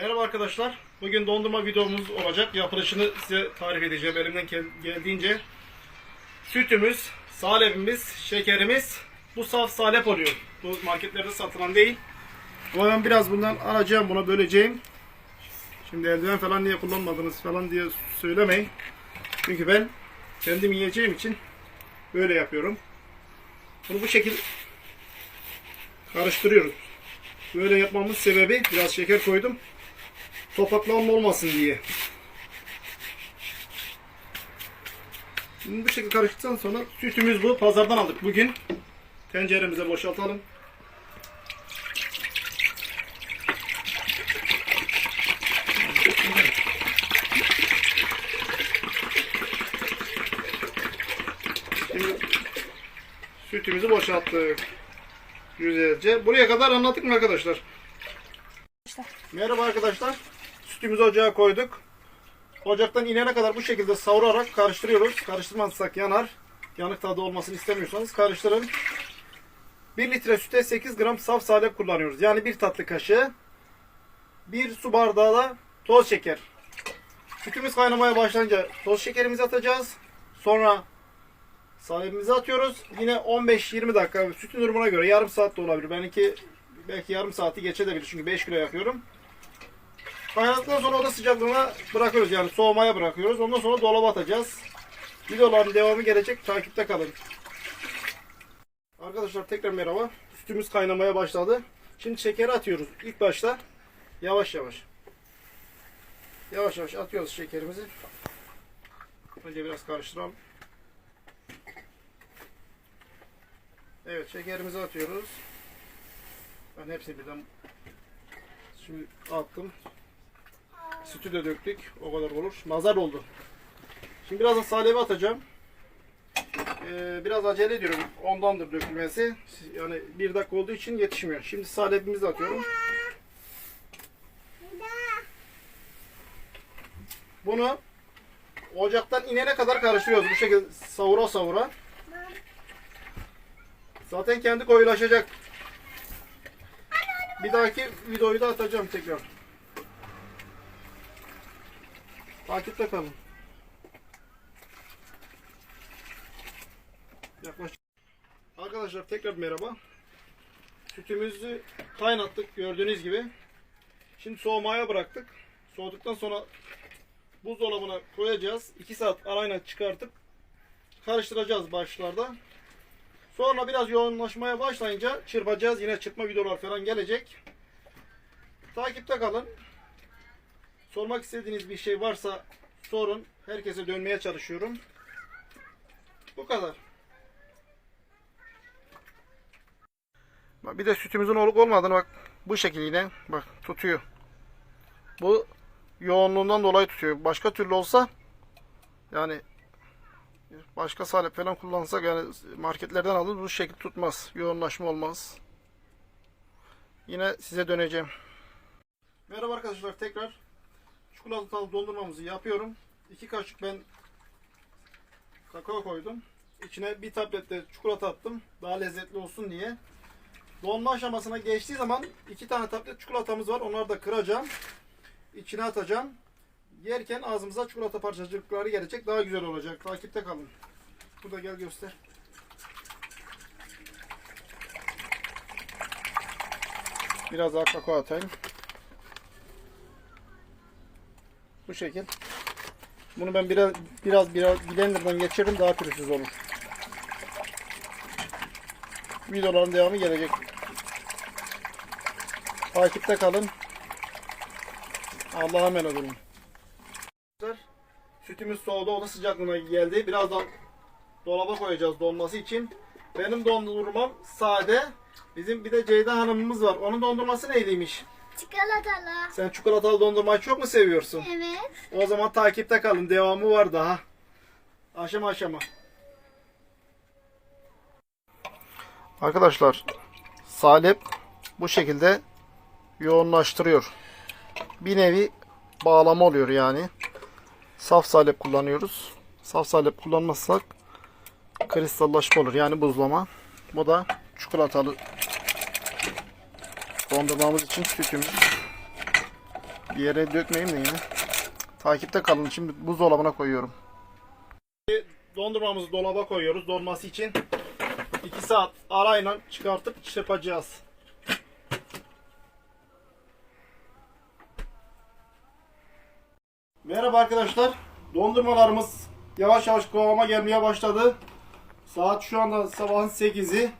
Merhaba arkadaşlar. Bugün dondurma videomuz olacak. Yapılışını size tarif edeceğim elimden gel- geldiğince. Sütümüz, salepimiz, şekerimiz bu saf salep oluyor. Bu marketlerde satılan değil. Ama ben biraz bundan alacağım, buna böleceğim. Şimdi eldiven falan niye kullanmadınız falan diye söylemeyin. Çünkü ben kendim yiyeceğim için böyle yapıyorum. Bunu bu şekilde karıştırıyoruz. Böyle yapmamın sebebi biraz şeker koydum. Topaklanma olmasın diye. Şimdi bu şekilde karıştıktan sonra sütümüz bu. Pazardan aldık bugün. Tenceremize boşaltalım. Şimdi sütümüzü boşalttık. Güzelce. Buraya kadar anlattık mı arkadaşlar? Merhaba arkadaşlar. Sütümüzü ocağa koyduk. Ocaktan inene kadar bu şekilde savurarak karıştırıyoruz. Karıştırmazsak yanar. Yanık tadı olmasını istemiyorsanız karıştırın. 1 litre süte 8 gram saf salep kullanıyoruz. Yani bir tatlı kaşığı. 1 su bardağı da toz şeker. Sütümüz kaynamaya başlayınca toz şekerimizi atacağız. Sonra salepimizi atıyoruz. Yine 15-20 dakika sütün durumuna göre yarım saat de olabilir. Benimki belki yarım saati geçebilir çünkü 5 kilo yakıyorum. Kaynadıktan sonra oda sıcaklığına bırakıyoruz yani soğumaya bırakıyoruz. Ondan sonra dolaba atacağız. Videoların devamı gelecek. Takipte kalın. Arkadaşlar tekrar merhaba. Sütümüz kaynamaya başladı. Şimdi şekeri atıyoruz. İlk başta yavaş yavaş. Yavaş yavaş atıyoruz şekerimizi. Önce biraz karıştıralım. Evet şekerimizi atıyoruz. Ben hepsini birden şimdi attım. Sütü de döktük. O kadar olur. Nazar oldu. Şimdi biraz da salebi atacağım. Ee, biraz acele ediyorum. Ondandır dökülmesi. Yani bir dakika olduğu için yetişmiyor. Şimdi salepimizi atıyorum. Bunu ocaktan inene kadar karıştırıyoruz. Bu şekilde savura savura. Zaten kendi koyulaşacak. Bir dahaki videoyu da atacağım tekrar. Takipte kalın. Yaklaş. Arkadaşlar tekrar merhaba. Sütümüzü kaynattık gördüğünüz gibi. Şimdi soğumaya bıraktık. Soğuduktan sonra buzdolabına koyacağız. 2 saat arayla çıkartıp karıştıracağız başlarda. Sonra biraz yoğunlaşmaya başlayınca çırpacağız. Yine çırpma videolar falan gelecek. Takipte kalın. Sormak istediğiniz bir şey varsa sorun. Herkese dönmeye çalışıyorum. Bu kadar. Bak bir de sütümüzün olup olmadığını bak bu şekilde bak tutuyor. Bu yoğunluğundan dolayı tutuyor. Başka türlü olsa yani başka salep falan kullansak yani marketlerden alır bu şekilde tutmaz. Yoğunlaşma olmaz. Yine size döneceğim. Merhaba arkadaşlar tekrar çikolatalı dondurmamızı yapıyorum. 2 kaşık ben kakao koydum. İçine bir tablet de çikolata attım. Daha lezzetli olsun diye. Donma aşamasına geçtiği zaman iki tane tablet çikolatamız var. Onları da kıracağım. İçine atacağım. Yerken ağzımıza çikolata parçacıkları gelecek. Daha güzel olacak. Takipte kalın. Burada gel göster. Biraz daha kakao atayım. Bu şekil. Bunu ben biraz biraz biraz blenderdan geçiririm daha pürüzsüz olur. Videoların devamı gelecek. Takipte kalın. Allah'a emanet olun. Sütümüz soğudu, oda sıcaklığına geldi. Birazdan dolaba koyacağız donması için. Benim dondurmam sade. Bizim bir de Ceyda Hanım'ımız var. Onun dondurması neyliymiş? Çikolatalı. Sen çikolatalı dondurmayı çok mu seviyorsun? Evet. O zaman takipte kalın. Devamı var daha. Aşama aşama. Arkadaşlar salep bu şekilde yoğunlaştırıyor. Bir nevi bağlama oluyor yani. Saf salep kullanıyoruz. Saf salep kullanmazsak kristallaşma olur yani buzlama. Bu da çikolatalı dondurmamız için sütümüz. Yere dökmeyeyim de ya. Takipte kalın. Şimdi buzdolabına koyuyorum. Dondurmamızı dolaba koyuyoruz donması için. 2 saat arayla çıkartıp çırpacağız. Merhaba arkadaşlar. Dondurmalarımız yavaş yavaş kıvama gelmeye başladı. Saat şu anda sabahın 8'i.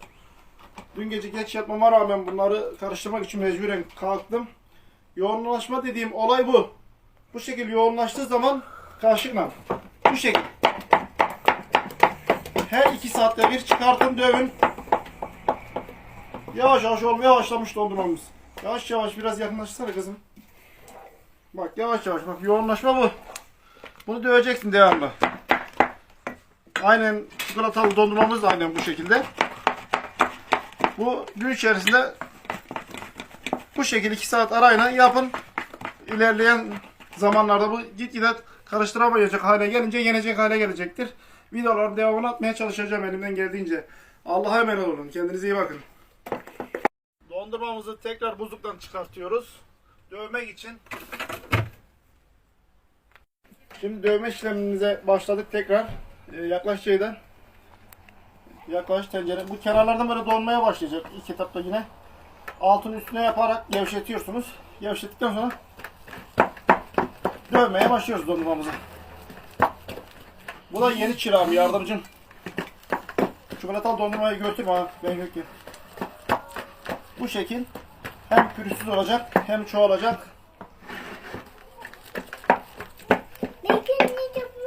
Dün gece geç yatmama rağmen bunları karıştırmak için mecburen kalktım. Yoğunlaşma dediğim olay bu. Bu şekilde yoğunlaştığı zaman kaşıkla bu şekil. Her iki saatte bir çıkartın dövün. Yavaş yavaş olmaya başlamış dondurmamız. Yavaş yavaş biraz yakınlaşsana kızım. Bak yavaş yavaş bak yoğunlaşma bu. Bunu döveceksin devamlı. Aynen çikolatalı dondurmamız da aynen bu şekilde. Bu gün içerisinde bu şekilde 2 saat arayla yapın. İlerleyen zamanlarda bu gitgide karıştıramayacak hale gelince yenecek hale gelecektir. Videoların devamını atmaya çalışacağım elimden geldiğince. Allah'a emanet olun. Kendinize iyi bakın. Dondurmamızı tekrar buzluktan çıkartıyoruz. Dövmek için. Şimdi dövme işlemimize başladık tekrar. Ee, yaklaş şeyden. Yaklaş tencere. Bu kenarlardan böyle donmaya başlayacak ilk etapta yine. Altın üstüne yaparak gevşetiyorsunuz. Gevşettikten sonra dövmeye başlıyoruz dondurmamızı. Bu da yeni çırağım yardımcım. Çikolatalı dondurmayı götürme ha. Ben götüreyim. Bu şekil hem pürüzsüz olacak hem çoğalacak.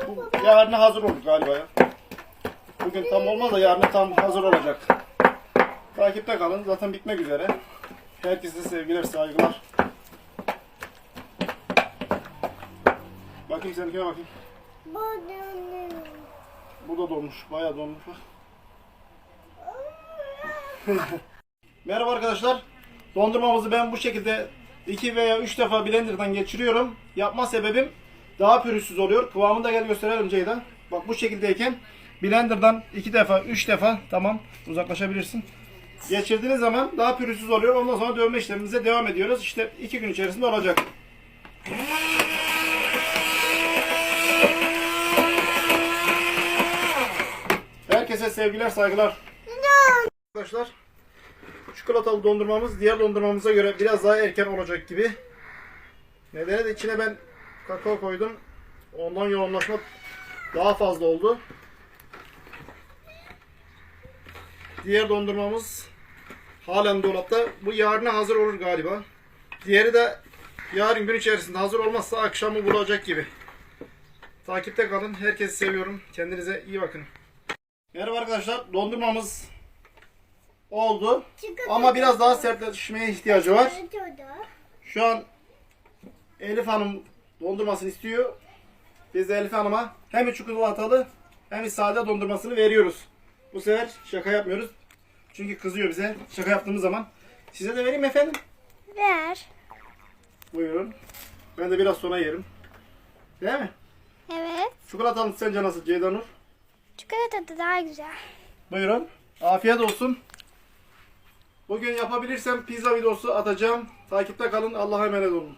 Bu yarına hazır olur galiba ya. Bugün tam olmaz da yarına tam hazır olacak. Takipte kalın. Zaten bitmek üzere. Herkese sevgiler, saygılar. Bakayım seninkine bakayım. Bu da donmuş. Bayağı donmuş bak. Merhaba arkadaşlar. Dondurmamızı ben bu şekilde 2 veya 3 defa blenderdan geçiriyorum. Yapma sebebim daha pürüzsüz oluyor. Kıvamını da gel gösterelim Ceyda. Bak bu şekildeyken blenderdan 2 defa 3 defa tamam uzaklaşabilirsin. Geçirdiğiniz zaman daha pürüzsüz oluyor. Ondan sonra dövme işlemimize devam ediyoruz. İşte 2 gün içerisinde olacak. Herkese sevgiler, saygılar. Arkadaşlar, çikolatalı dondurmamız diğer dondurmamıza göre biraz daha erken olacak gibi. Nedeni de içine ben kakao koydum. Ondan yoğunlaşma daha fazla oldu. Diğer dondurmamız halen dolapta. Bu yarına hazır olur galiba. Diğeri de yarın gün içerisinde hazır olmazsa akşamı bulacak gibi. Takipte kalın. Herkesi seviyorum. Kendinize iyi bakın. Merhaba arkadaşlar. Dondurmamız oldu. Ama biraz daha sertleşmeye ihtiyacı var. Şu an Elif Hanım dondurmasını istiyor. Biz de Elif Hanım'a hem çikolatalı hem sade dondurmasını veriyoruz. Bu sefer şaka yapmıyoruz. Çünkü kızıyor bize şaka yaptığımız zaman. Size de vereyim efendim. Ver. Buyurun. Ben de biraz sonra yerim. Değil mi? Evet. Çikolatalı sence nasıl Ceyda Nur? Çikolata da daha güzel. Buyurun. Afiyet olsun. Bugün yapabilirsem pizza videosu atacağım. Takipte kalın. Allah'a emanet olun.